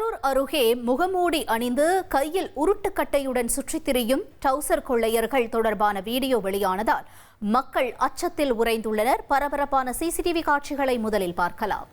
கரூர் அருகே முகமூடி அணிந்து கையில் உருட்டுக்கட்டையுடன் சுற்றித் திரியும் டவுசர் கொள்ளையர்கள் தொடர்பான வீடியோ வெளியானதால் மக்கள் அச்சத்தில் உறைந்துள்ளனர். பரபரப்பான சிசிடிவி காட்சிகளை முதலில் பார்க்கலாம்.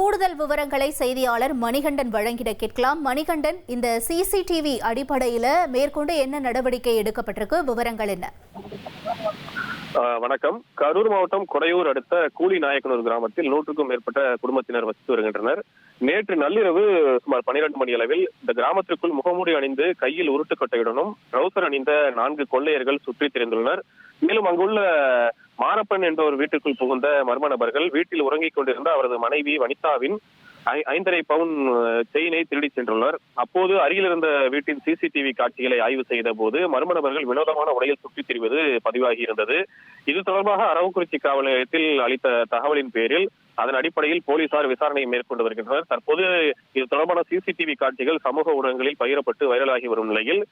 கூடுதல் விவரங்களை செய்தியாளர் மணிகண்டன் வழங்கிட கேட்கலாம். மணிகண்டன் இந்த சிசிடிவி அடிப்படையில மேற்கொண்டு என்ன நடவடிக்கை எடுக்கப்பட்டிருக்கு? விவரங்கள் என்ன? வணக்கம். கரூர் மாவட்டம் கொடையூர் அடுத்த கூலி நாயக்கனூர் கிராமத்தில் நூற்றுக்கும் மேற்பட்ட குடும்பத்தினர் வசித்து வருகின்றனர். நேற்று நள்ளிரவு சுமார் பனிரெண்டு மணி அளவில் இந்த கிராமத்திற்குள் முகமூடி அணிந்து கையில் உருட்டுக்கட்டையுடனும் ட்ரௌசர் அணிந்த நான்கு கொள்ளையர்கள் சுற்றித் திரிந்துள்ளனர். மேலும் அங்குள்ள மாரப்பன் என்ற ஒரு வீட்டுக்குள் புகுந்த மர்ம நபர்கள் வீட்டில் உறங்கிக் கொண்டிருந்த அவரது மனைவி வனிதாவின் ஐந்தரை பவுன் செயினை திருடிச் சென்றுள்ளனர் அப்போது அருகில் இருந்த வீட்டின் சிசிடிவி காட்சிகளை ஆய்வு செய்த போது மர்ம நபர்கள் வினோதமான உடையில் சுற்றித் திரிவது பதிவாகி இருந்தது. இது தொடர்பாக அரவக்குறிச்சி காவல் நிலையத்தில் அளித்த தகவலின் பேரில் அதன் அடிப்படையில் போலீசார் விசாரணை மேற்கொண்டு வருகின்றனர். தற்போது இது தொடர்பான சிசிடிவி காட்சிகள் சமூக ஊடகங்களில் பகிரப்பட்டு வைரலாகி வரும் நிலையில்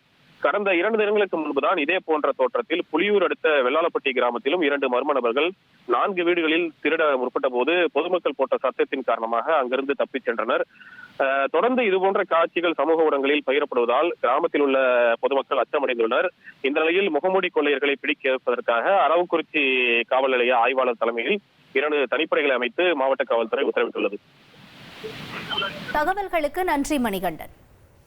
கடந்த இரண்டு தினங்களுக்கு முன்புதான் இதே போன்ற தோற்றத்தில் புலியூர் அடுத்த வெள்ளாளப்பட்டி கிராமத்திலும் இரண்டு மர்ம நபர்கள் நான்கு வீடுகளில் திருட முற்பட்ட போது பொதுமக்கள் போட்ட சத்தத்தின் காரணமாக அங்கிருந்து தப்பிச் சென்றனர். தொடர்ந்து இதுபோன்ற காட்சிகள் சமூக ஊடகங்களில் பகிரப்படுவதால் கிராமத்தில் உள்ள பொதுமக்கள் அச்சமடைந்துள்ளனர். இந்த நிலையில் முகமூடி கொள்ளையர்களை பிடிக்க வைப்பதற்காக அரவக்குறிச்சி காவல் நிலைய ஆய்வாளர் தலைமையில் இரண்டு தனிப்படைகளை அமைத்து மாவட்ட காவல்துறை உத்தரவிட்டுள்ளது. தகவல்களுக்கு நன்றி மணிகண்டன்.